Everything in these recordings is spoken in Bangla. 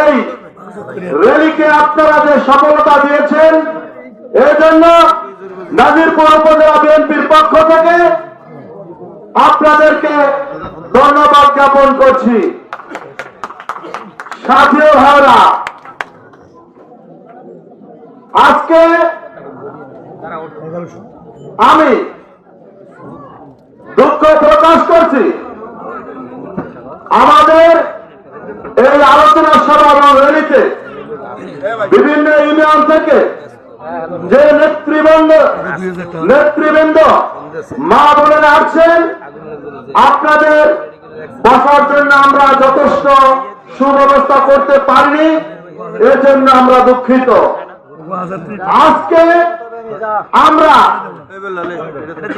এই র্যালিকে আপনারা যে সফলতা দিয়েছেন এই নাজিরপুর উপজেলা বিএনপির পক্ষ থেকে আপনাদেরকে ধন্যবাদ জ্ঞাপন করছি। সাথীয় ভাইরা, আজকে আমি দুঃখ প্রকাশ করছি। আমাদের এই আলোচনা সভা এবং র্যালিতে বিভিন্ন ইউনিয়ন থেকে যে নেতৃবৃন্দ নেতৃবৃন্দ মা বোনেরা আছেন আপনাদের বসার জন্য আমরা যথেষ্ট সুব্যবস্থা করতে পারিনি এর জন্য আমরা দুঃখিত। আজকে আমরা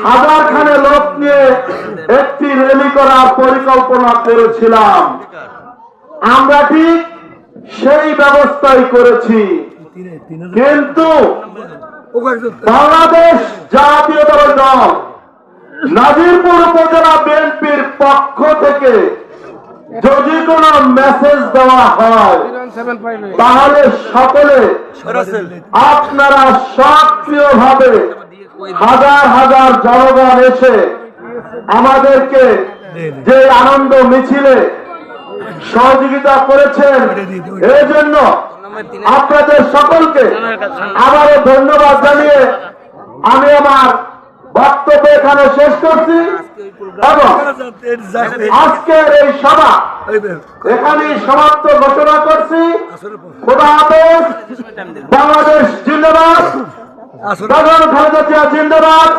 হাজার খানে লোক নিয়ে একটি র্যালি করার পরিকল্পনা করেছিলাম। আমরা ঠিক সেই ব্যবস্থাই করেছি। কিন্তু বাংলাদেশ জাতীয়তাবাদী দল নাজিরপুর উপজেলা বিএনপির পক্ষ থেকে যদি কোনো মেসেজ দেওয়া হয়, তাহলে সকলে আপনারা সক্রিয় ভাবে হাজার হাজার জনগণ এসে আমাদেরকে যে আনন্দ মিছিলে সহযোগিতা করেছেন। এই জন্য আপনাদের সকলকে আবারও ধন্যবাদ জানিয়ে আমি আমার বক্তব্য এখানে শেষ করছি এবং আজকের এই সভা এখানেই সমাপ্ত ঘোষণা করছি। খোদা হাফেজ। বাংলাদেশ জিন্দাবাদ। জিন্দাবাদ।